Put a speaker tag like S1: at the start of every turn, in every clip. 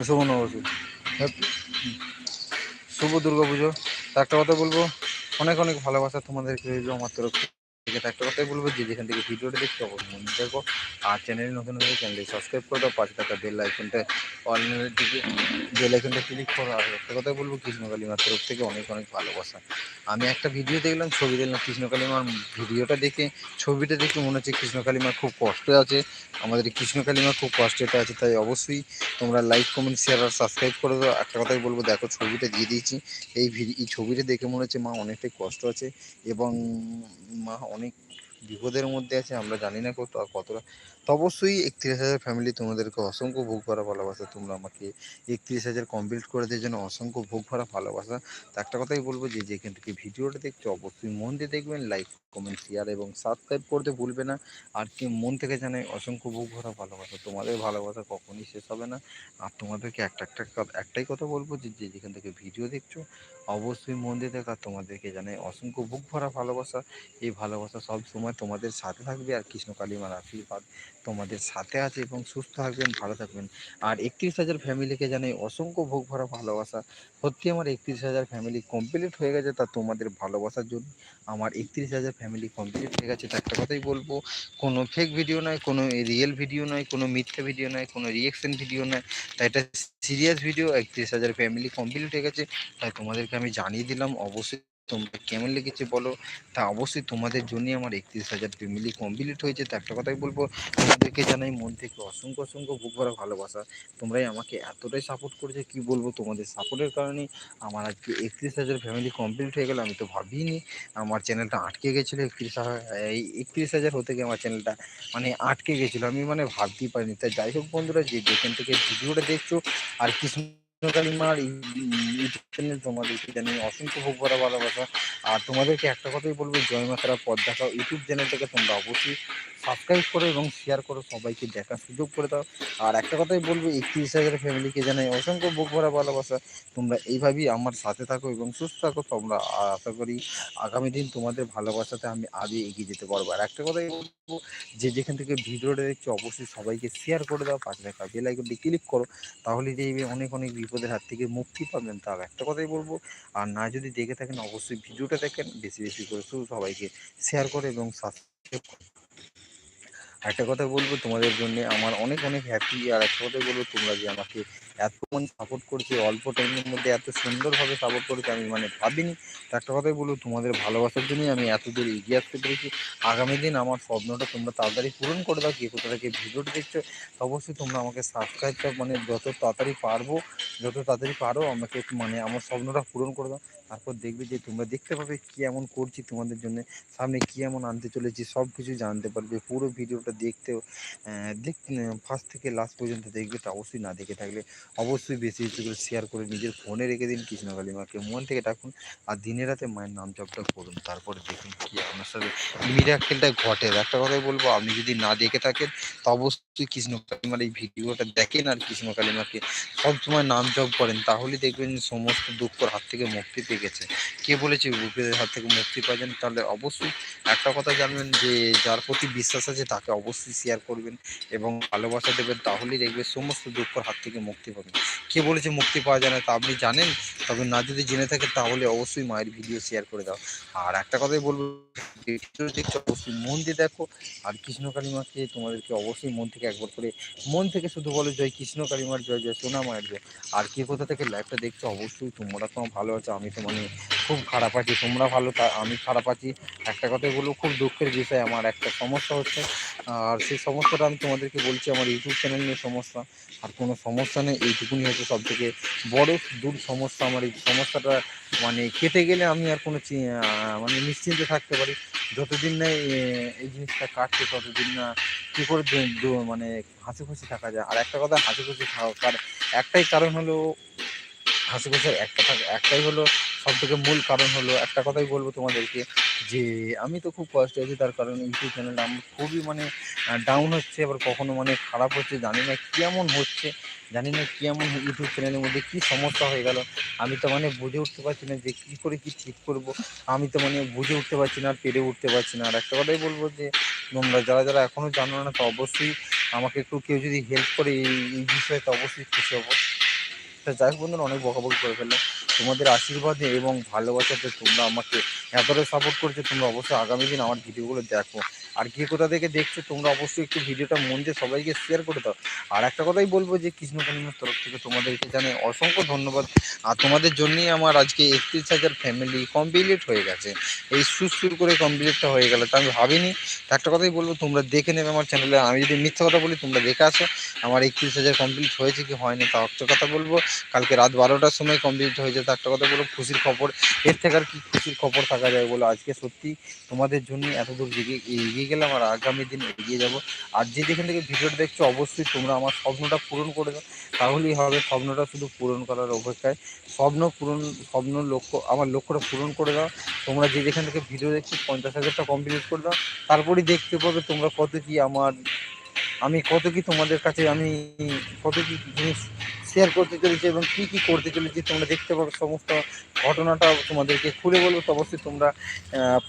S1: শুভ নববর্ষ শুভ দুর্গা পুজো। একটা কথা বলব, অনেক অনেক ভালোবাসা তোমাদেরকে আমার তরফ থেকে। একটা কথাই বলব যে যেখান থেকে ভিডিওটা দেখতে অবশ্যই দেখো। আর চ্যানেল নতুন হলে চ্যানেলটি সাবস্ক্রাইব করে দাও, পাশে থাকা বেল আইকনটা অনলাইনের দিকে বেল আইকনটা ক্লিক করো। আর একটা কথাই বলব কৃষ্ণকালিমার তরফ থেকে অনেক অনেক ভালোবাসা। আমি একটা ভিডিও দেখলাম, ছবি দেখলাম, কৃষ্ণকালী মার ভিডিওটা দেখে, ছবিটা দেখে মনে হচ্ছে কৃষ্ণকালী মা খুব কষ্টে আছে। আমাদের এই কৃষ্ণকালী মা খুব কষ্টেতে আছে, তাই অবশ্যই তোমরা লাইক কমেন্ট শেয়ার আর সাবস্ক্রাইব করে দাও। একটা কথাই বলব, দেখো ছবিটা দিয়ে দিয়েছি। এই ভিডি, এই ছবিটা দেখে মনে হচ্ছে মা অনেকটাই কষ্ট আছে এবং মা অনেক বিপদের মধ্যে আছে, আমরা জানি না কত কতটা। তো অবশ্যই একত্রিশ হাজার ফ্যামিলি তোমাদেরকে অসংখ্য ভোগ করা ভালোবাসা। তোমরা আমাকে একত্রিশ হাজার কমপ্লিট করে দেওয়ার জন্য অসংখ্য ভোগ করা ভালোবাসা। তো একটা কথাই বলব যে, যেখান থেকে ভিডিওটা দেখছ, অবশ্যই মন দিয়ে দেখবেন লাইক কমেন্ট শেয়ার এবং সাবস্ক্রাইব করতে ভুলবে না। আর কি মন থেকে জানাই অসংখ্য বুক ভরা ভালোবাসা। তোমাদের ভালোবাসা কখনই শেষ হবে না। আর তোমাদেরকে একটা একটা একটাই কথা বলব যে যে যেখান থেকে ভিডিও দেখছ, অবশ্যই মন দিয়ে দেখা। তোমাদেরকে জানাই অসংখ্য বুক ভরা ভালোবাসা। এই ভালোবাসা সব সময় তোমাদের সাথে থাকবে। আর কৃষ্ণকালী মার আশীর্বাদ। তোমাদের সাথে আছে এবং সুস্থ থাকবেন, ভালো থাকবেন। আর একত্রিশ হাজার ফ্যামিলিকে জানাই অসংখ্য ভোগ ভরা ভালোবাসা। সত্যি আমার একত্রিশ হাজার ফ্যামিলি কমপ্লিট হয়ে গেছে, তা তোমাদের ভালোবাসার জন্য আমার একত্রিশ হাজার ফ্যামিলি কমপ্লিট হয়ে গেছে। তা একটা কথাই বলব, কোনো ফেক ভিডিও নয়, কোনো রিয়েল ভিডিও নয়, কোনো মিথ্যা ভিডিও নয়, কোনো রিয়েকশন ভিডিও নয়। তাই এটা সিরিয়াস ভিডিও একত্রিশ হাজার ফ্যামিলি কমপ্লিট হয়ে গেছে। তাই তোমাদেরকে আমি জানিয়ে দিলাম, অবশ্যই তোমরা কেমন লেগেছে বলো? তা অবশ্যই তোমাদের জন্যই আমার একত্রিশ হাজার ফ্যামিলি কমপ্লিট হয়েছে। তা একটা কথাই বলব, তোমাদেরকে জানাই মন থেকে অসংখ্য অসংখ্য বুক ভরা ভালোবাসা। তোমরাই আমাকে এতটাই সাপোর্ট করেছে, কি বলব তোমাদের সাপোর্টের কারণে? আমার আজকে একত্রিশ হাজার ফ্যামিলি কমপ্লিট হয়ে গেল, আমি তো ভাবিনি আমার চ্যানেলটা আটকে গেছিল একত্রিশ এই একত্রিশ হাজার হতে গিয়ে আমার চ্যানেলটা মানে আটকে গেছিল। আমি মানে ভাবতেই পারিনি। তাই যাই হোক বন্ধুরা, যে যেখান থেকে ভিডিওটা দেখছ আর কৃষ্ণ কালিমার ইউটিউব চ্যানেল তোমাদেরকে জানি, অসংখ্য ভোগ করা ভালোবাসা। আর তোমাদেরকে একটা কথাই বলব, জয় মাতারা পদ দেখাও, ইউটিউব চ্যানেলটাকে তোমরা অবশ্যই সাবস্ক্রাইব করো এবং শেয়ার করো, সবাইকে দেখার সুযোগ করে দাও। আর একটা কথাই বলব, একত্রিশ হাজার ফ্যামিলিকে জানাই অসংখ্য বুক ভরা ভালোবাসা। তোমরা এইভাবেই আমার সাথে থাকো এবং সুস্থ থাকো, তোমরা আশা করি আগামী দিন তোমাদের ভালোবাসাতে আমি আগে এগিয়ে যেতে পারব। আর একটা কথাই বলব, যে যেখান থেকে ভিডিওটা দেখছ, অবশ্যই সবাইকে শেয়ার করে দাও, পাশে থাকা বেল আইকনটি ক্লিক করো, তাহলে দেখবে অনেক অনেক বিপদের হাত থেকে মুক্তি পাবেন তার। একটা কথাই বলব, আর না যদি দেখে থাকেন, অবশ্যই ভিডিওটা দেখেন, বেশি বেশি করে শুধু সবাইকে শেয়ার করে এবং সাবস্ক্রাইব একটা কথা বলব তোমাদের জন্য, আমার অনেক অনেক হ্যাপি আর একটা কথাই বলব তোমরা যে আমাকে এত মানে সাপোর্ট করছে, অল্প টাইমের মধ্যে এত সুন্দরভাবে সাপোর্ট করেছে, আমি মানে ভাবিনি। একটা কথাই বলব, তোমাদের ভালোবাসার জন্যই আমি এত দূর এগিয়ে আসতে পেরেছি। আগামী দিন আমার স্বপ্নটা তোমরা তাড়াতাড়ি পূরণ করে দাও, কে কোথা থেকে ভিডিওটা দেখছ অবশ্যই তোমরা আমাকে সাবস্ক্রাইবটা মানে যত তাড়াতাড়ি পারব, যত তাড়াতাড়ি পারো, আমাকে মানে আমার স্বপ্নটা পূরণ করে দাও। তারপর দেখবে যে তোমরা দেখতে পাবে কী এমন করছি তোমাদের জন্য, সামনে কী এমন আনতে চলেছি সব কিছু জানতে পারবে, পুরো ভিডিওটা দেখতেও দেখ ফার্স্ট থেকে লাস্ট পর্যন্ত দেখবে, তো অবশ্যই না দেখে থাকলে অবশ্যই বেশি বেশি করে শেয়ার করে নিজের ফোনে রেখে দিন কৃষ্ণকালী মাকে। মন থেকে ডাকুন আর দিনে রাতে মায়ের নাম জপটা করুন। তারপরে দেখুন কি আপনার সাথে মিরাকেলটা ঘটে। একটা কথাই বলব, আপনি যদি না দেখে থাকেন, তো অবশ্যই কৃষ্ণ কালিমার এই ভিডিওটা দেখেন আর কৃষ্ণ কালিমাকে সবসময় নাম জপ করেন। তাহলে দেখবেন সমস্ত দুঃখর হাত থেকে মুক্তি পেয়ে গেছে। কে বলেছে বুকের হাত থেকে মুক্তি পাবেন তাহলে অবশ্যই একটা কথা জানবেন যে, যার প্রতি বিশ্বাস আছে তাকে অবশ্যই শেয়ার করবেন এবং ভালোবাসা দেবেন। তাহলেই দেখবে সমস্ত দুঃখর হাত থেকে মুক্তি পাবেন কে বলেছে মুক্তি পাওয়া যায় না তা আপনি জানেন? তবে না যদি জেনে থাকেন তাহলে অবশ্যই মায়ের ভিডিও শেয়ার করে দাও। আর একটা কথাই বলব দেখছ অবশ্যই মন দিয়ে দেখো, আর কৃষ্ণ কালিমাকে তোমাদেরকে অবশ্যই মন থেকে একবার করে, মন থেকে শুধু বলো জয় কৃষ্ণ কালিমার জয় জয় সোনা মায়ের জয়। আর কে কোথা থেকে লাইভটা দেখছ অবশ্যই তোমরা তো ভালো আছো, আমি তো মানে খুব খারাপ আছি, তোমরা ভালো আমি খারাপ আছি। একটা কথাই বলব খুব দুঃখের বিষয়, আমার একটা সমস্যা হচ্ছে। আর সেই সমস্যাটা আমি তোমাদেরকে বলছি, আমার ইউটিউব চ্যানেল নিয়ে সমস্যা। আর কোনো সমস্যা নেই, এইটুকুনি হচ্ছে সব থেকে বড় দূর সমস্যা আমার এই সমস্যাটা। মানে কেটে গেলে আমি আর কোনো মানে নিশ্চিন্তে থাকতে পারি। যতদিন না এই- জিনিসটা কাটছে, ততদিন না কী করে মানে হাসি খুশি থাকা যায়। আর একটা কথা, হাসি খুশি থাকার একটাই কারণ হলো, হাসি খুশির একটা থাক একটাই হলো সব থেকে মূল কারণ হলো একটা কথাই বলব তোমাদেরকে যে আমি তো খুব কষ্ট আছি, তার কারণ ইউটিউব চ্যানেলটা আমার খুবই মানে ডাউন হচ্ছে, আবার কখনো মানে খারাপ হচ্ছে, জানি না কেমন হচ্ছে, জানি না কেমন ইউটিউব চ্যানেলের মধ্যে কী সমস্যা হয়ে গেল। আমি তো মানে বুঝে উঠতে পারছি না যে কী করে কী ঠিক করব। আমি তো মানে বুঝে উঠতে পারছি না আর পেরে উঠতে পারছি না। আর একটা কথাই বলব যে, তোমরা যারা যারা এখনও জানো না, তো অবশ্যই আমাকে একটু কেউ যদি হেল্প করে এই বিষয়ে, তো অবশ্যই খুশি হব। তা যাই হোক বন্ধুরা, অনেক বকাবকি করে ফেললাম তোমাদের আশীর্বাদে এবং ভালোবাসাতে তোমরা আমাকে এতটাই সাপোর্ট করছ, তোমরা অবশ্যই আগামী দিন আমার ভিডিওগুলো দেখো। আর কে কোথা থেকে দেখছ, তোমরা অবশ্যই একটু ভিডিওটা মন দিয়ে সবাইকে শেয়ার করে দাও। আর একটা কথাই বলব যে কৃষ্ণকালীমের তরফ থেকে তোমাদেরকে জানাই অসংখ্য ধন্যবাদ। আর তোমাদের জন্যই আমার আজকে একত্রিশ হাজার ফ্যামিলি কমপ্লিট হয়ে গেছে। এই সুর করে কমপ্লিটটা হয়ে গেল, তা আমি ভাবিনি। একটা কথাই বলব, তোমরা দেখে নেবে আমার চ্যানেলে আমি যদি মিথ্যা কথা বলি, তোমরা দেখে আসো। আমার একত্রিশ হাজার কমপ্লিট হয়েছে কি হয়নি, তা একটা কথা বলব। কালকে রাত বারোটার সময় কমপ্লিট হয়েছে, তা একটা কথা বলব। খুশির খবর, এর থেকে আর কি খুশির খবর থাকা যায় বলো? আজকে সত্যি তোমাদের জন্য এতদূর এগিয়ে এগিয়ে গেলাম আর আগামী দিন এগিয়ে যাব। আর যে যেখান থেকে ভিডিওটা দেখছ, অবশ্যই তোমরা আমার স্বপ্নটা পূরণ করে দাও। তাহলেই হবে স্বপ্নটা শুধু পূরণ করার অপেক্ষায়। স্বপ্ন পূরণ, স্বপ্ন লক্ষ্য, আমার লক্ষ্যটা পূরণ করে দাও। তোমরা যে যেখান থেকে ভিডিও দেখছ, পঞ্চাশ হাজারটা কমপ্লিট করে দাও। তারপরেই দেখতে পাবে তোমরা কত কি আমার, আমি কত কি তোমাদের কাছে, আমি কত কি জিনিস শেয়ার করতে চলেছি এবং কী কী করতে চলেছি তোমরা দেখতে পাবে সমস্ত ঘটনাটা তোমাদেরকে খুলে বলব। তো অবশ্যই তোমরা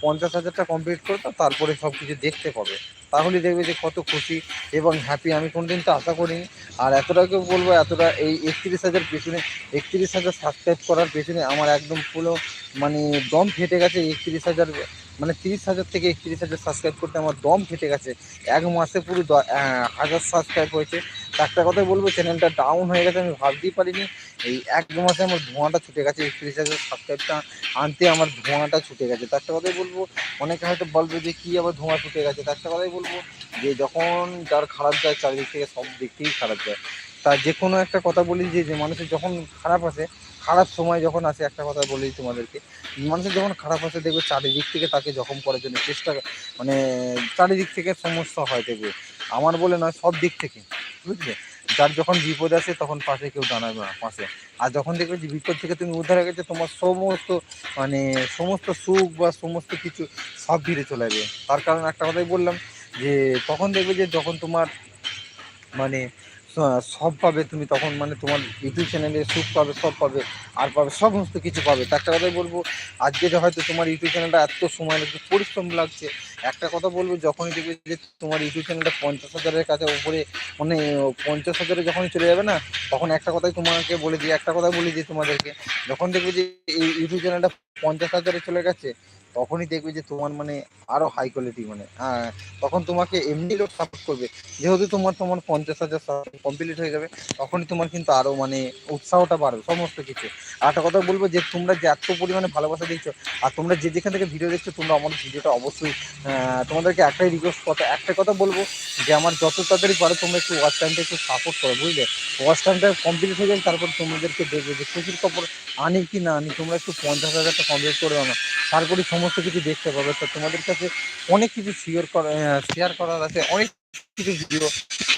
S1: পঞ্চাশ হাজারটা কমপ্লিট করো তারপরে সব কিছু দেখতে পাবে। তাহলে দেখবে যে কত খুশি এবং হ্যাপি আমি কোনোদিন তো আশা করিনি। আর এতটাকে বলব, এতটা এই একত্রিশ হাজার পেছনে, একত্রিশ হাজার সাবস্ক্রাইব করার পেছনে আমার একদম পুরো মানে দম ফেটে গেছে। একত্রিশ হাজার মানে তিরিশ হাজার থেকে একত্রিশ হাজার সাবস্ক্রাইব করতে আমার দম ফেটে গেছে। এক মাসে পুরো হাজার সাবস্ক্রাইব হয়েছে। একটা কথাই বলব চ্যানেলটা ডাউন হয়ে গেছে, আমি ভাবতেই পারিনি। এই এক দু মাসে আমার ধোঁয়াটা ছুটে গেছে একত্রিশ হাজার সাবস্ক্রাইবটা আনতে আমার ধোঁয়াটা ছুটে গেছে। তা একটা কথাই বলব, অনেকে হয়তো বলবে যে, কী আবার ধোঁয়া ছুটে গেছে? তা একটা কথাই বলব যে, যখন যার খারাপ যায়, চারিদিক থেকে সব দিক থেকেই খারাপ যায়। তা যে কোনো একটা কথা বলি যে যে মানুষের যখন খারাপ আসে, খারাপ সময় যখন আসে, একটা কথা বলি তোমাদেরকে, মানুষের যখন খারাপ আসে, দেখবে চারিদিক থেকে তাকে জখম করার জন্য চেষ্টা মানে চারিদিক থেকে সমস্যা হয় দেখবে। আমার বলে নয়, সব দিক থেকে। বুঝলে? যার যখন বিপদ আসে তখন পাশে কেউ দাঁড়াবে না, পাশে। আর যখন দেখবে যে বিপদ থেকে তুমি উদ্ধার হয়ে গেছে, তোমার সমস্ত মানে সমস্ত সুখ বা সমস্ত কিছু সব ভিড়ে চলে যাবে তার কারণ একটা কথাই বললাম যে, তখন দেখবে যে যখন তোমার মানে সব পাবে তুমি তখন মানে তোমার ইউটিউব চ্যানেলে সুখ পাবে, সব পাবে, আর পাবে, সমস্ত কিছু পাবে। তা একটা কথাই বলব, আজকে যে হয়তো তোমার ইউটিউব চ্যানেলটা এত সময় লাগছে, পরিশ্রম লাগছে, একটা কথা বলব, যখনই দেখবে যে তোমার ইউটিউব চ্যানেলটা পঞ্চাশ হাজারের কাছে উপরে মানে পঞ্চাশ হাজারে যখনই চলে যাবে না, তখন একটা কথাই তোমাকে বলে দিই, একটা কথা বলে দিই তোমাদেরকে, যখন দেখবে যে এই ইউটিউব চ্যানেলটা পঞ্চাশ হাজারে চলে গেছে, তখনই দেখবে যে তোমার মানে আরও হাই কোয়ালিটি মানে। হ্যাঁ তখন তোমাকে এমনি লোক সাপোর্ট করবে। যেহেতু তোমার তোমার পঞ্চাশ হাজার কমপ্লিট হয়ে যাবে, তখনই তোমার কিন্তু আরও মানে উৎসাহটা বাড়বে সমস্ত কিছু। একটা কথা বলব যে, তোমরা যে এত পরিমাণে ভালোবাসা দিচ্ছ আর তোমরা যে যেখান থেকে ভিডিও দেখছ, তোমরা আমার ভিডিওটা অবশ্যই তোমাদেরকে একটাই রিকোয়েস্ট কথা একটা কথা বলব যে, আমার যত তাড়াতাড়ি পারো, তোমরা একটু ওয়াচ টাইমটা একটু সাপোর্ট করো, বুঝলে? ওয়াচ টাইমটা কমপ্লিট হয়ে যাবে তারপর তোমাদেরকে দেখবে যে খুশির খবর আনি কি না আনি, তোমরা একটু পঞ্চাশ হাজারটা কমপ্লিট করে দাও না। তারপরে সমস্ত কিছু দেখতে পাবে। তো তোমাদের কাছে অনেক কিছু শেয়ার করা শেয়ার করার আছে, অনেক কিছু ভিডিও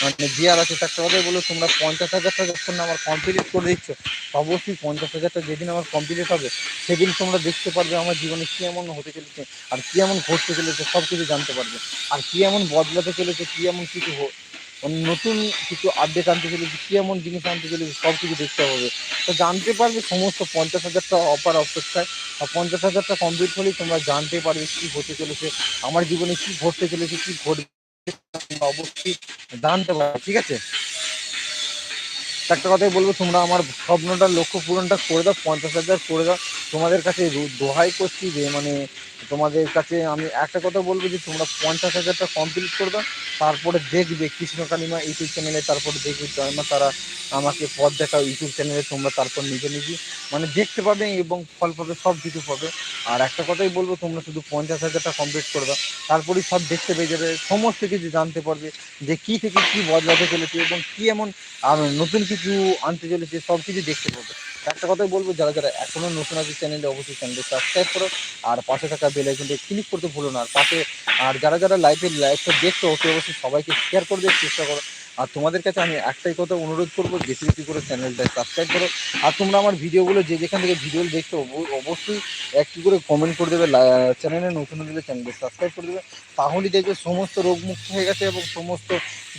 S1: মানে দেওয়ার আছে। তার কথা বলো? তোমরা পঞ্চাশ হাজারটা যখন আমার কমপ্লিট করে দিচ্ছ, অবশ্যই পঞ্চাশ হাজারটা যেদিন আমার কমপ্লিট হবে, সেদিন তোমরা দেখতে পারবে আমার জীবনে কী এমন হতে চলেছে, আর কী এমন ঘটতে চলেছে সব কিছু জানতে পারবে। আর কী এমন বদলাতে চলেছে, কী এমন কিছু হ- নতুন কিছু আপডেট আনতে চলেছে কী এমন জিনিস আনতে চলেছে সব কিছু দেখতে হবে। তো জানতে পারবে সমস্ত পঞ্চাশ হাজারটা অপার অপেক্ষায় আর পঞ্চাশ হাজারটা কমপ্লিট হলেই তোমরা জানতে পারবে কী হতে চলেছে, আমার জীবনে কী ঘটতে চলেছে, কী ঘটবে, অবশ্যই জানতে পারবে, ঠিক আছে? একটা কথাই বলব, তোমরা আমার স্বপ্নটা, লক্ষ্য পূরণটা করে দাও, পঞ্চাশ হাজার করে দাও। তোমাদের কাছে দোহাই করছি যে মানে তোমাদের কাছে আমি একটা কথা বলব যে, তোমরা পঞ্চাশ হাজারটা কমপ্লিট করে দাও। তারপরে দেখবে কৃষ্ণ কালিমা ইউটিউব চ্যানেলে তারপরে দেখবে জয়মা তারা আমাকে পথ দেখাও ইউটিউব চ্যানেলে তোমরা তারপর নিজে নিজে মানে দেখতে পাবে এবং ফল পাবে, সব কিছু পাবে। আর একটা কথাই বলব, তোমরা শুধু পঞ্চাশ হাজারটা কমপ্লিট করে দাও। তারপরেই সব দেখতে পেয়ে যাবে, সমস্ত কিছু জানতে পারবে যে, কী থেকে কী বদলাতে চলেছে এবং কী এমন নতুন কিছু আনতে চলেছে সব কিছু দেখতে পাবে। একটা কথাই বলব, যারা যারা এখনও নতুন আছে চ্যানেলে অবশ্যই চ্যানেলটি সাবস্ক্রাইব করো। আর পাশে থাকা বেল আইকনটি ক্লিক করতে ভুলো না। আর পাশে আর যারা যারা লাইভে লাইভটা দেখছ অতি অবশ্যই সবাইকে শেয়ার করে দেওয়ার চেষ্টা করো। আর তোমাদের কাছে আমি একটাই কথা অনুরোধ করব, বেশি বেশি করে চ্যানেলটা সাবস্ক্রাইব করো। আর তোমরা আমার ভিডিওগুলো যে যেখান থেকে ভিডিও দেখছ অবশ্যই একটি করে কমেন্ট করে দেবে চ্যানেলে নতুন হলে চ্যানেলটি সাবস্ক্রাইব করে দেবে। তাহলেই দেখবে সমস্ত রোগ মুক্ত হয়ে গেছে এবং সমস্ত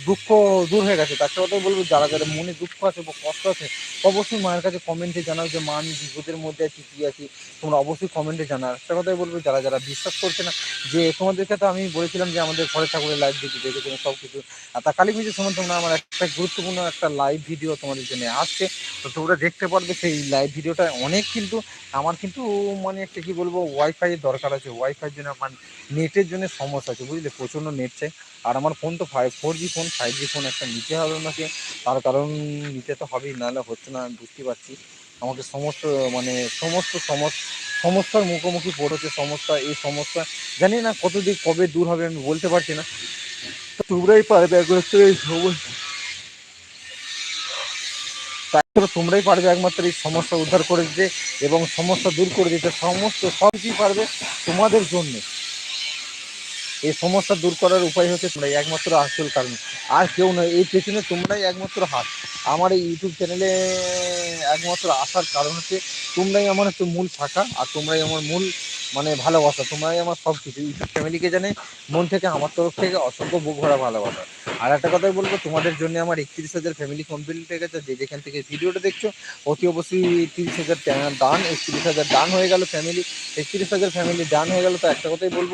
S1: দুঃখ দূর হয়ে গেছে। তার কথাই বলব, যারা যারা মনে দুঃখ আছে বা কষ্ট আছে, অবশ্যই মায়ের কাছে কমেন্টে জানাও যে, মা, আমি বিপদের মধ্যে আছি, কী আছি? তোমরা অবশ্যই কমেন্টে জানাও। একটা কথাই বলব, যারা যারা বিশ্বাস করছে না, যে তোমাদেরকে তো আমি বলেছিলাম যে, আমাদের ঘরে ঠাকুরের লাইভ দেখি দেখে তুমি সব কিছু আর তা কালী পুজোর সময় তোমরা আমার একটা গুরুত্বপূর্ণ একটা লাইভ ভিডিও তোমাদের জন্য আসছে। তো তোমরা দেখতে পারবে সেই লাইভ ভিডিওটা অনেক কিন্তু আমার কিন্তু মানে একটা কী বলব ওয়াইফাইয়ের দরকার আছে। ওয়াইফাইয়ের জন্য আমার নেটের জন্য সমস্যা আছে, বুঝলে? প্রচণ্ড নেট চাই। আর আমার ফোন তো five four G phone five G phone একটা নিতে হবে আমাকে। তার কারণ নিতে তো হবেই, নাহলে হচ্ছে না, আমি বুঝতে পারছি। আমাকে সমস্ত মানে সমস্ত সমস্ত, সমস্যার মুখোমুখি পড়েছে, সমস্যা, এই সমস্যা। জানি না কতদিন, কবে দূর হবে আমি বলতে পারছি না। তোমরাই পারবে একমাত্র এই সমস্যা তোমরাই পারবে একমাত্র এই সমস্যা উদ্ধার করে দিতে এবং সমস্যা দূর করে দিতে। সমস্ত সব কিছুই পারবে তোমাদের জন্য। এই সমস্যা দূর করার উপায় হচ্ছে তোমরাই একমাত্র আসল কারণ। আর কেউ নয়, এই পেছনে তোমরাই একমাত্র হাত। আমার এই ইউটিউব চ্যানেলে একমাত্র আসার কারণ হচ্ছে তোমরাই আমার হচ্ছে মূল শাখা আর তোমরাই আমার মূল মানে ভালোবাসা। তোমরাই আমার সব কিছু ইউটিউব ফ্যামিলিকে জানে, মন থেকে, আমার তরফ থেকে অসংখ্য বুক ভরা ভালোবাসা। আর একটা কথাই বলব, তোমাদের জন্য আমার একত্রিশ হাজার ফ্যামিলি কমপ্লিট হয়ে গেছে। যে যেখান থেকে ভিডিওটা দেখছ, অতি অবশ্যই তিরিশ হাজার দান একত্রিশ হাজার দান হয়ে গেল ফ্যামিলি একত্রিশ হাজার ফ্যামিলি দান হয়ে গেল, তো একটা কথাই বলব,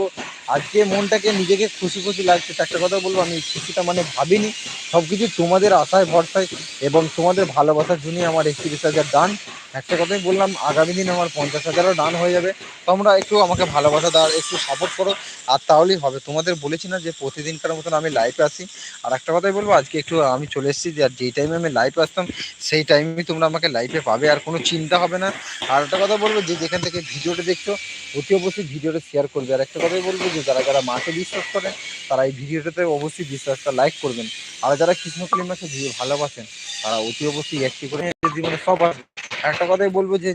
S1: আজকে মনটাকে নিজেকে খুশি খুশি লাগছে। তো একটা কথা বলব, আমি খুশিটা মানে ভাবিনি সব কিছু তোমাদের আশায়, ভরসায় এবং তোমাদের ভালোবাসার জন্যই আমার একত্রিশ হাজার দান একটা কথাই বললাম, আগামী দিন আমার পঞ্চাশ হাজারও দান হয়ে যাবে। তোমরা একটু আমাকে ভালোবাসা দাও, একটু সাপোর্ট করো। আর তাহলেই হবে। তোমাদের বলেছি না যে প্রতিদিনকার মতন আমি লাইভে আসি আর একটা কথাই বলব, আজকে একটু আমি চলে এসেছি, যে আর যেই টাইমে আমি লাইভে আসতাম, সেই টাইমে তোমরা আমাকে লাইভে পাবে, আর কোনো চিন্তা হবে না। আর একটা কথা বলব, যে যেখান থেকে ভিডিওটা দেখছ, অতি অবশ্যই ভিডিওটা শেয়ার করবে। আর একটা কথাই বলব, যে যারা যারা মাকে বিশ্বাস করেন, তারা এই ভিডিওটাতে অবশ্যই বিশ্বাসটা লাইক করবেন। আর যারা কৃষ্ণকালী মাকে ভি- ভালোবাসেন, তারা অতি অবশ্যই একটি করে জীবনে সব আছে একটা কথাই বলব, যে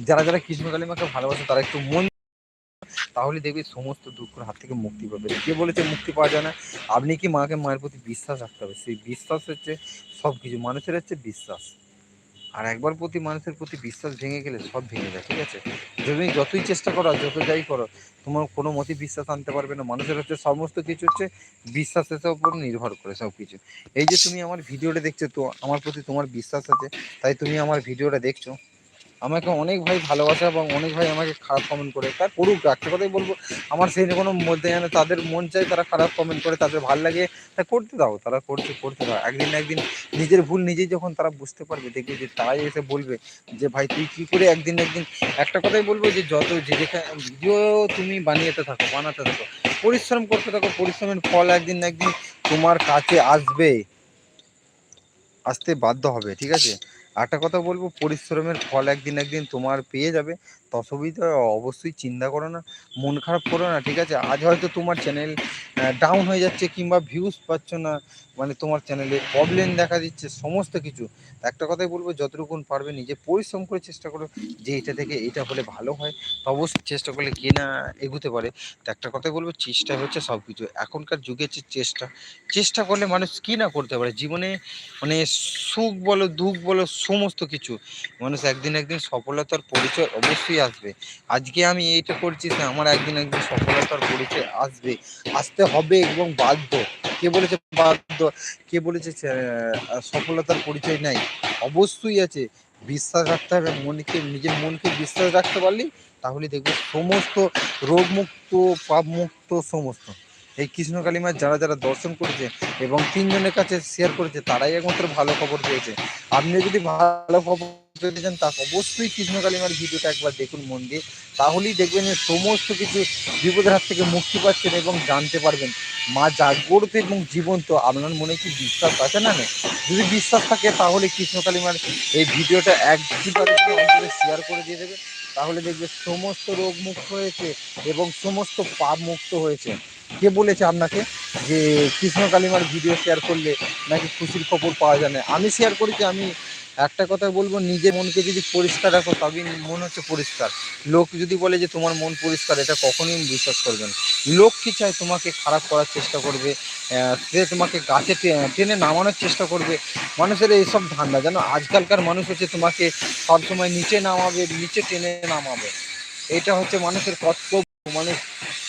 S1: যারা যারা কৃষ্ণকালী মাকে ভালোবাসে, তারা একটু মন তাহলে দেখবে সমস্ত দুঃখের হাত থেকে মুক্তি পাবে। কে বলেছে মুক্তি পাওয়া যায় না? আপনি কি মাকে মায়ের প্রতি বিশ্বাস রাখতে হবে? সেই বিশ্বাস হচ্ছে সব কিছু মানুষের হচ্ছে বিশ্বাস। আর একবার প্রতি মানুষের প্রতি বিশ্বাস ভেঙে গেলে সব ভেঙে যায়, ঠিক আছে? তুমি যতই চেষ্টা করো যত যাই করো, তোমার কোনো মতে বিশ্বাস আনতে পারবে না। মানুষের হচ্ছে সমস্ত কিছু হচ্ছে বিশ্বাসের উপর নির্ভর করে সব কিছু এই যে তুমি আমার ভিডিওটা দেখছ, তো আমার প্রতি তোমার বিশ্বাস আছে। তাই তুমি আমার ভিডিওটা দেখছ। আমাকে অনেক ভাই ভালোবাসে এবং অনেক ভাই আমাকে খারাপ কমেন্ট করে। তার করুক একটা কথাই বলব, আমার সেই কোনো মধ্যে যেন তাদের মন চায় তারা খারাপ কমেন্ট করে, তাদের ভালো লাগে তা করতে দাও, তারা করছে, করতে দাও। একদিন না একদিন নিজের ভুল নিজেই যখন তারা বুঝতে পারবে, দেখবে যে তারাই এসে বলবে যে, ভাই, তুই কী করে একদিন একদিন একটা কথাই বলব যে, যত যে যেখানে ভিডিও তুমি বানিয়েতে থাকো, বানাতে থাকো, পরিশ্রম করতে থাকো, পরিশ্রমের ফল একদিন না একদিন তোমার কাছে আসবে, আসতে বাধ্য হবে, ঠিক আছে? একটা কথা বলব পরিশ্রমের ফল একদিন একদিন তোমার পেয়ে যাবে। তসবিটা অবশ্যই চিন্তা করো না, মন খারাপ করো না, ঠিক আছে? আজ হয়তো তোমার চ্যানেল ডাউন হয়ে যাচ্ছে কিংবা ভিউজ পাচ্ছ না মানে তোমার চ্যানেলে প্রবলেম দেখা দিচ্ছে, সমস্ত কিছু। একটা কথাই বলব, যতটুকুন পারবে নিজে পরিশ্রম করে চেষ্টা করো যে এটা থেকে এটা হলে ভালো হয়, তো অবশ্যই চেষ্টা করলে কে না এগুতে পারে। তো একটা কথাই বলব চেষ্টা হচ্ছে সব কিছু এখনকার যুগে হচ্ছে চেষ্টা চেষ্টা করলে মানুষ কী না করতে পারে? জীবনে মানে সুখ বলো, দুঃখ বলো, সমস্ত কিছু। মানুষ একদিন একদিন সফলতার পরিচয় অবশ্যই আসবে। আজকে আমি এইটা করছি যে আমার একদিন একদিন সফলতার পরিচয় আসবে। আসতে হবে এবং বাধ্য। কে বলেছে বাধ্য? কে বলেছে সফলতার পরিচয় নাই? অবশ্যই আছে। বিশ্বাস রাখতে হবে। মনকে, নিজের মনকে বিশ্বাস রাখতে পারলি, তাহলে দেখবে সমস্ত রোগমুক্ত, পাপমুক্ত সমস্ত। এই কৃষ্ণকালী মার যারা যারা দর্শন করেছে এবং তিনজনের কাছে শেয়ার করেছে, তারাই একমাত্র ভালো খবর পেয়েছে। আপনি যদি ভালো খবর পেতে চান, তা অবশ্যই কৃষ্ণকালী মার ভিডিওটা একবার দেখুন মন দিয়ে। তাহলেই দেখবেন যে সমস্ত কিছু বিপদের হাত থেকে মুক্তি পাচ্ছেন এবং জানতে পারবেন। মা জাগ্রত এবং জীবন্ত, আপনার মনে কি বিশ্বাস আছে না যদি বিশ্বাস থাকে, তাহলে কৃষ্ণকালী মার এই ভিডিওটা একবারে শেয়ার করে দিয়ে দেবে। তাহলে দেখবে সমস্ত রোগ মুক্ত হয়েছে এবং সমস্ত পাপ মুক্ত হয়েছে। কে বলেছে আপনাকে যে কৃষ্ণ কালিমার ভিডিও শেয়ার করলে নাকি খুশির খবর পাওয়া যায় না? আমি শেয়ার করেছি আমি একটা কথা বলব নিজের মনকে যদি পরিষ্কার রাখো, তবেই মন হচ্ছে পরিষ্কার। লোক যদি বলে যে তোমার মন পরিষ্কার, এটা কখনোই বিশ্বাস করবেন লোক কি চায়? তোমাকে খারাপ করার চেষ্টা করবে সে তোমাকে গাছে টেনে নামানোর চেষ্টা করবে। মানুষের এইসব ধান্দা জানো আজকালকার মানুষ হচ্ছে তোমাকে সবসময় নিচে নামাবে, নিচে টেনে নামাবে। এটা হচ্ছে মানুষের কর্তব্য, মানুষ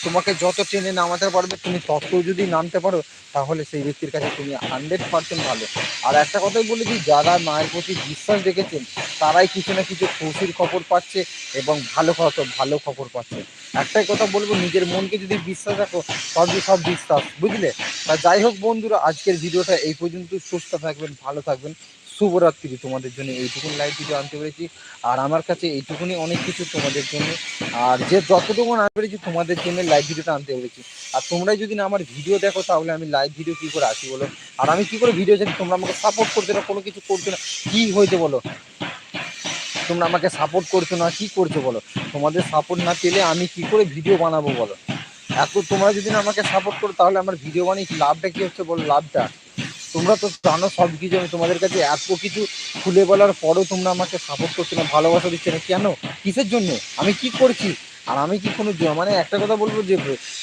S1: তোমাকে যত টেনে নামাতে পারবে, তুমি তত যদি নামতে পারো, তাহলে সেই ব্যক্তির কাছে তুমি হান্ড্রেড পার্সেন্ট ভালো। আর একটা কথাই বলে দিই, যারা মায়ের প্রতি বিশ্বাস রেখেছেন, তারাই কিছু না কিছু খুশির খবর পাচ্ছে এবং ভালো খবর ভালো খবর পাচ্ছে। একটাই কথা বলব, নিজের মনকে যদি বিশ্বাস রাখো সবই সব বিশ্বাস, বুঝলে? তা যাই হোক বন্ধুরা, আজকের ভিডিওটা এই পর্যন্ত, সুস্থ থাকবেন, ভালো থাকবেন। শুভরাত্রি তোমাদের জন্য, এইটুকুন লাইভ ভিডিও আনতে পেরেছি। আর আমার কাছে এইটুকুনি অনেক কিছু তোমাদের জন্য। আর যে যতটুকু আনতে পেরেছি, তোমাদের জন্য লাইভ ভিডিওটা আনতে পেরেছি। আর তোমরা যদি না আমার ভিডিও দেখো, তাহলে আমি লাইভ ভিডিও কী করে আসি বলো? আর আমি কী করে ভিডিও চাই তোমরা আমাকে সাপোর্ট করতে না, কোনো কিছু করতে না। কী হয়েছে বলো? তোমরা আমাকে সাপোর্ট করছ না, কী করছ বলো? তোমাদের সাপোর্ট না পেলে আমি কি করে ভিডিও বানাবো বলো? এত তোমরা যদি না আমাকে সাপোর্ট করো, তাহলে আমার ভিডিও বানিয়ে লাভটা কী হচ্ছে বলো? লাভটা? তোমরা তো জানো সব কিছু, আমি তোমাদের কাছে এত কিছু খুলে বলার পরও তোমরা আমাকে সাপোর্ট করছ না, ভালোবাসা দিচ্ছে না। কেন? কিসের জন্য? আমি কি করছি? আর আমি কি কোনো মানে একটা কথা বলব যে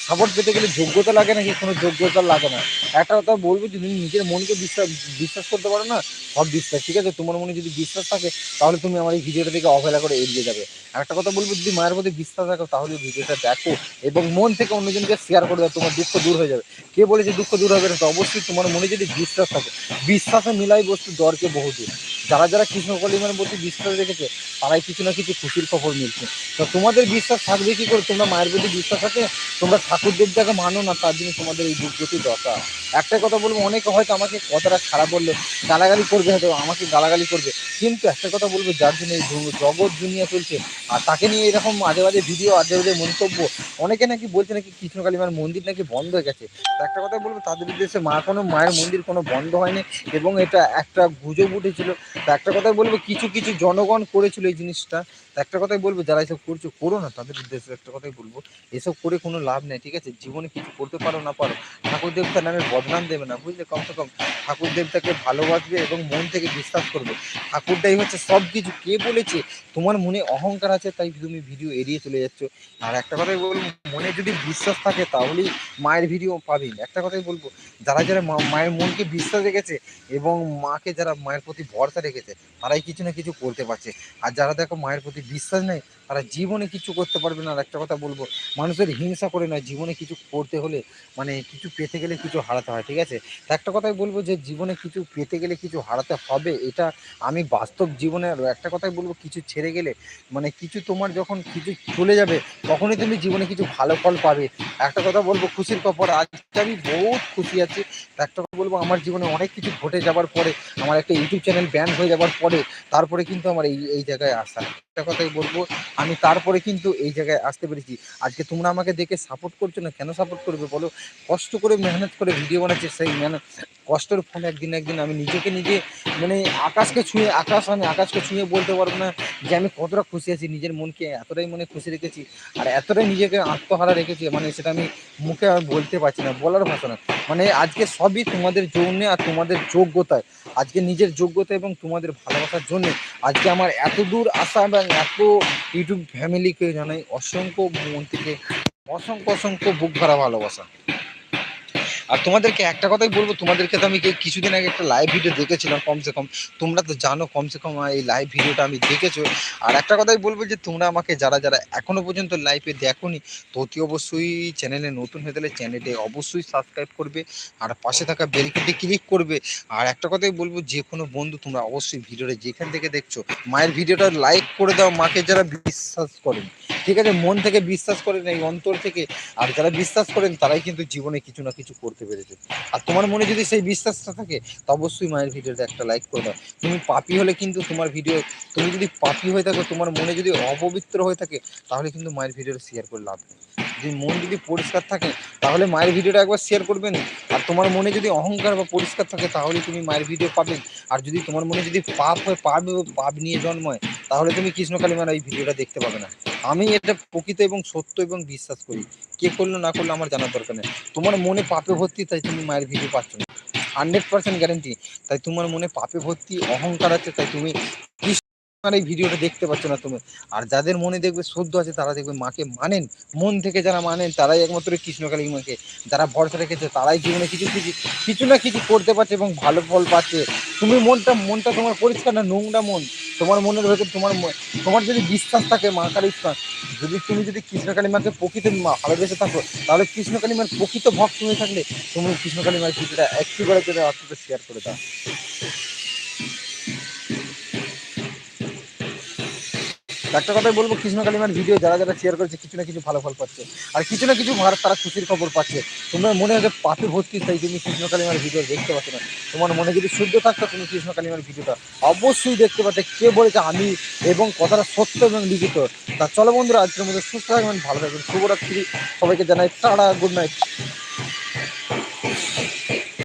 S1: সাপোর্ট পেতে গেলে যোগ্যতা লাগে নাকি? কোনো যোগ্যতা লাগে না। একটা কথা বলব যে, তুমি নিজের মনকে বিশ্বাস বিশ্বাস করতে পারো না? সব বিশ্বাস, ঠিক আছে? তোমার মনে যদি বিশ্বাস থাকে, তাহলে তুমি আমার এই ভিডিওটা থেকে অবহেলা করে এড়িয়ে যাবে। একটা কথা বলব, যদি মায়ের প্রতি বিশ্বাস রাখো, তাহলে ভিডিওটা দেখো এবং মন থেকে অন্যজনকে শেয়ার করে দাও, তোমার দুঃখ দূর হয়ে যাবে। কে বলেছে দুঃখ দূর হবে না, তো অবশ্যই তোমার মনে যদি বিশ্বাস থাকে। বিশ্বাসে মিলাই বস্তু দরকে বহুদূর। যারা যারা কৃষ্ণ কলিমার প্রতি বিশ্বাস রেখেছে তারাই কিছু না কিছু খুশির খবর মিলছে। তো তোমাদের বিশ্বাস থাকবে কি করে? তোমরা মায়ের প্রতি বিশ্বাস আছে? তোমরা ঠাকুর দেবতাকে মানো না, তার জন্য তোমাদের এই দুর্গতি দশা। একটা কথা বলব, অনেকে হয়তো আমাকে কথাটা খারাপ বললে গালাগালি করবে, হয়তো আমাকে গালাগালি করবে। কিন্তু একটা কথা বলব, যার জন্য এই জগৎ দুনিয়া চলছে, আর তাকে নিয়ে এরকম মাঝে মাঝে ভিডিও, আজে বাজে মন্তব্য, অনেকে নাকি বলছে নাকি কৃষ্ণকালীমার মন্দির নাকি বন্ধ হয়ে গেছে। একটা কথা বলব, তাদের উদ্দেশ্যে মা কোনো, মায়ের মন্দির কোনো বন্ধ হয়নি, এবং এটা একটা গুজব উঠেছিল। তো একটা কথাই বলব, কিছু কিছু জনগণ করেছিল এই জিনিসটা তো একটা কথাই বলব, যারা এসব করছ, করো না, তাদের উদ্দেশ্যে একটা কথাই বলব। এসব করে কোনো লাভ নেই, ঠিক আছে? জীবনে কিছু করতে পারো না পারো। ঠাকুর দেবতার নামে বদনাম দেবে না, বুঝলে? কমসে কম ঠাকুর দেবতাকে ভালোবাসবে এবং মন থেকে বিশ্বাস করবে। ঠাকুরটাই হচ্ছে সব কিছু। কে বলেছে? তোমার মনে অহংকার আছে, তাই তুমি ভিডিও এড়িয়ে চলে যাচ্ছ। আর একটা কথাই বলব, মনে যদি বিশ্বাস থাকে, তাহলেই মায়ের ভিডিও পাবেন একটা কথাই বলব, যারা যারা মায়ের মনকে বিশ্বাস রেখেছে এবং মাকে যারা মায়ের প্রতি ভরসা রেখেছে, তারাই কিছু না কিছু করতে পারছে। আর যারা দেখো মায়ের প্রতি বিশ্বাস নেই। তারা জীবনে কিছু করতে পারবে না। আর একটা কথা বলব, মানুষের হিংসা করে নয়, জীবনে কিছু করতে হলে মানে কিছু পেতে গেলে কিছু হারাতে হয়, ঠিক আছে? একটা কথাই বলব যে, জীবনে কিছু পেতে গেলে কিছু হারাতে হবে, এটা আমি বাস্তব জীবনে একটা কথাই বলব, কিছু ছেড়ে গেলে মানে কিছু তোমার যখন কিছু চলে যাবে, তখনই তুমি জীবনে কিছু ভালো ফল পাবে। একটা কথা বলব, খুশির খবর আজকে আমি বহুত খুশি আছি। একটা কথা বলব, আমার জীবনে অনেক কিছু ঘটে যাবার পরে, আমার একটা ইউটিউব চ্যানেল ব্যান হয়ে যাবার পরে, তারপরে কিন্তু আমার এই এই জায়গায় আসা। একটা কথাই বলব, আমি তারপরে কিন্তু এই জায়গায় আসতে পেরেছি। আজকে তোমরা আমাকে দেখে সাপোর্ট করছ না? কেন সাপোর্ট করবে বলো? কষ্ট করে মেহনত করে ভিডিও বানাচ্ছে সেই মেহনত কষ্টের ফল একদিন একদিন আমি নিজেকে নিজে মানে আকাশকে ছুঁয়ে, আকাশ আমি আকাশকে ছুঁয়ে বলতে পারব না যে আমি কতটা খুশি আছি, নিজের মনকে এতটাই মনে খুশি রেখেছি আর এতটাই নিজেকে আত্মহারা রেখেছি মানে সেটা আমি মুখে আর বলতে পারছি না, বলার ভাষা না মানে আজকে সবই তোমাদের জন্যে আর তোমাদের যোগ্যতায়। আজকে নিজের যোগ্যতা এবং তোমাদের ভালোবাসার জন্য আজকে আমার এত দূর আসা এবং এত ইউটিউব ফ্যামিলিকে জানাই অসংখ্য মন থেকে অসংখ্য অসংখ্য বুক ভরা ভালোবাসা। আর তোমাদেরকে একটা কথাই বলব, তোমাদেরকে তো আমি কিছুদিন আগে একটা লাইভ ভিডিও দেখেছিলাম কমসে কম। তোমরা তো জানো কমসে কম এই লাইভ ভিডিওটা আমি দেখেছ। আর একটা কথাই বলব যে, তোমরা আমাকে যারা যারা এখনও পর্যন্ত লাইভে দেখোনি, তো অতি অবশ্যই চ্যানেলে নতুন হয়ে গেলে চ্যানেলে অবশ্যই সাবস্ক্রাইব করবে, আর পাশে থাকা বেলকিটি ক্লিক করবে। আর একটা কথাই বলব, যে কোনো বন্ধু তোমরা অবশ্যই ভিডিওটা যেখান থেকে দেখছ, মায়ের ভিডিওটা লাইক করে দাও, মাকে যারা বিশ্বাস করেন। ঠিক আছে, মন থেকে বিশ্বাস করেন, এই অন্তর থেকে। আর যারা বিশ্বাস করেন, তারাই কিন্তু জীবনে কিছু না কিছু করতে পেরেছে। আর তোমার মনে যদি সেই বিশ্বাসটা থাকে, তো অবশ্যই মায়ের ভিডিওতে একটা লাইক করে দাও। তুমি পাপি হলে কিন্তু তোমার ভিডিও, তুমি যদি পাপি হয়ে থাকো, তোমার মনে যদি অপবিত্র হয়ে থাকে, তাহলে কিন্তু মায়ের ভিডিওটা শেয়ার করে লাভ নেই। যদি মন যদি পরিষ্কার থাকে, তাহলে মায়ের ভিডিওটা একবার শেয়ার করবেন আর তোমার মনে যদি অহংকার বা পরিষ্কার থাকে, তাহলে তুমি মায়ের ভিডিও পাবে আর যদি তোমার মনে যদি পাপ হয়, পাপ পাপ নিয়ে জন্ময় তাহলে তুমি কৃষ্ণকালী মার এই ভিডিওটা দেখতে পাবে না। আমি এটা প্রকৃত এবং সত্য এবং বিশ্বাস করি। কে করল না করল আমার জানার দরকার নেই। তোমার মনে পাপে ভর্তি, তাই তুমি মায়ের ভিডিও পাচ্ছ না। হান্ড্রেড পার্সেন্ট গ্যারেন্টি তাই তোমার মনে পাপে ভর্তি, অহংকার আছে, তাই তুমি আর এই ভিডিওটা দেখতে পাচ্ছ না তুমি। আর যাদের মনে দেখবে সদ্য আছে, তারা দেখবে মাকে মানেন, মন থেকে যারা মানেন, তারাই একমাত্র কৃষ্ণকালী মাকে। যারা ভরসা রেখেছে, তারাই জীবনে কিছু কিছু কিছু না কিছু করতে পারছে এবং ভালো ফল পাচ্ছে। তুমি মনটা মনটা তোমার পরিষ্কার না, নোংরা মন? তোমার মনের ভেতর, তোমার তোমার যদি বিশ্বাস থাকে, মা কালী যদি তুমি যদি কৃষ্ণকালী মাকে প্রকৃত ভালোবেসে থাকো, তাহলে কৃষ্ণকালী মার প্রকৃত ভক্ত হয়ে থাকলে তুমি কৃষ্ণকালী মায়ের ভিডিওটা একটু করে করে শেয়ার করে দাও। একটা কথাই বলব কৃষ্ণ মার ভিডিও যারা যারা শেয়ার করেছে, কিছু না কিছু ভালো ফল পাচ্ছে। আর কিছু না কিছু ভারত তারা খুশির খবর পাচ্ছে। তোমার মনে হয় পাপে ভর্তি তাই তুমি কৃষ্ণ মার ভিডিও দেখতে পাচ্ছ না? তোমার মনে যদি শুদ্ধ থাকতো তুমি কৃষ্ণ মার ভিডিওটা অবশ্যই দেখতে পাচ্ছে কে বলেছে আমি এবং কথাটা সত্য এবং লিখিত? তা চলো বন্ধুরা, আজকের মধ্যে সুস্থ থাকবেন, ভালো থাকবেন। শুভরাত্রি। সবাইকে জানাই, টাটা গুড নাইট